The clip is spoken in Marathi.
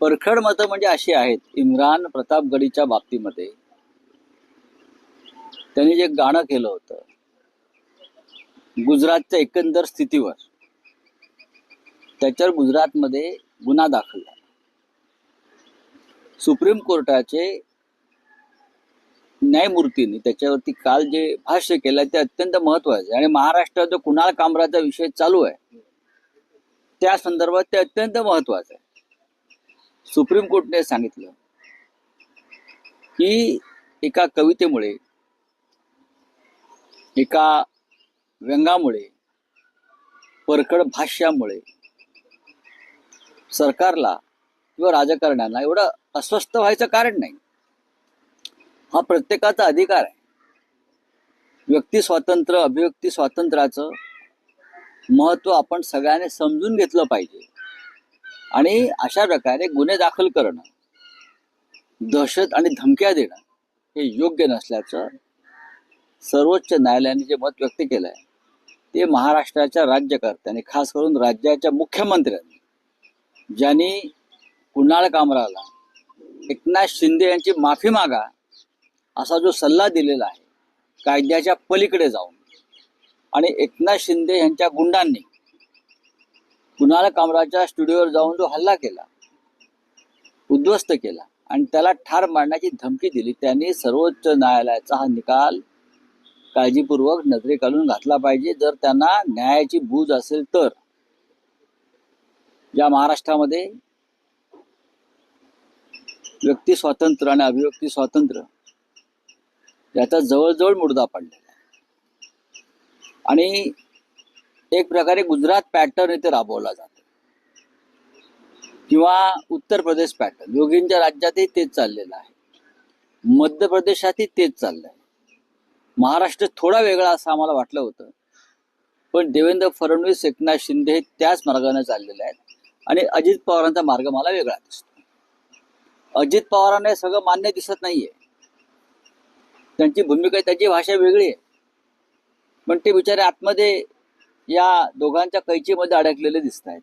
परखड मतं म्हणजे अशी आहेत इम्रान प्रतापगडीच्या बाबतीमध्ये. त्यांनी जे गाणं केलं होतं गुजरातच्या एकंदर स्थितीवर त्याच्यावर गुजरातमध्ये गुन्हा दाखल झाला. सुप्रीम कोर्टाचे न्यायमूर्तींनी त्याच्यावरती काल जे भाष्य केलं ते अत्यंत महत्वाचं आहे. आणि महाराष्ट्रात जो कुणाल कामराचा विषय चालू आहे त्या संदर्भात ते अत्यंत महत्वाचं आहे. सुप्रीम कोर्टने सांगितलं की एका कवितेमुळे एका व्यंगामुळे परखड भाष्यामुळे सरकारला किंवा राजकारण्यांना एवढं अस्वस्थ व्हायचं कारण नाही. हा प्रत्येकाचा अधिकार आहे. व्यक्ती स्वातंत्र्य अभिव्यक्ती स्वातंत्र्याचं महत्त्व आपण सगळ्यांनी समजून घेतलं पाहिजे. आणि अशा प्रकारे गुन्हे दाखल करणं दहशत आणि धमक्या देणं हे योग्य नसल्याचं सर्वोच्च न्यायालयाने जे मत व्यक्त केलं आहे ते महाराष्ट्राच्या राज्यकर्त्यांनी खास करून राज्याच्या मुख्यमंत्र्यांनी ज्यांनी कुणाळ कामराला एकनाथ शिंदे यांची माफी मागा असा जो सल्ला दिलेला आहे कायद्याच्या पलीकडे जाऊन आणि एकनाथ शिंदे यांच्या गुंडांनी कुणाल कामराच्या स्टुडिओवर जाऊन जो हल्ला केला उद्ध्वस्त केला आणि त्याला ठार मारण्याची धमकी दिली त्यांनी सर्वोच्च न्यायालयाचा हा निकाल काळजीपूर्वक नजरे घालून घातला पाहिजे. जर त्यांना न्यायाची बूज असेल तर या महाराष्ट्रामध्ये व्यक्ती स्वातंत्र्य आणि अभिव्यक्ती स्वातंत्र्य याचा जवळजवळ मुर्दा पडलेला आहे. आणि एक प्रकारे गुजरात पॅटर्न इथे राबवला जातो. किंवा उत्तर प्रदेश पॅटर्न योगींच्या राज्यातही तेच चाललेलं आहे. मध्य प्रदेशातही तेच चाललं आहे महाराष्ट्र थोडा वेगळा असं आम्हाला वाटलं होतं. पण देवेंद्र फडणवीस एकनाथ शिंदे हे त्याच मार्गाने चाललेले आहेत. आणि अजित पवारांचा मार्ग मला वेगळा दिसतो. अजित पवारांना हे सगळं मान्य दिसत नाहीये. त्यांची भूमिका त्यांची भाषा वेगळी आहे. पण ते बिचारे आतमध्ये या दोघांच्या कैचीमध्ये अडकलेले दिसत आहेत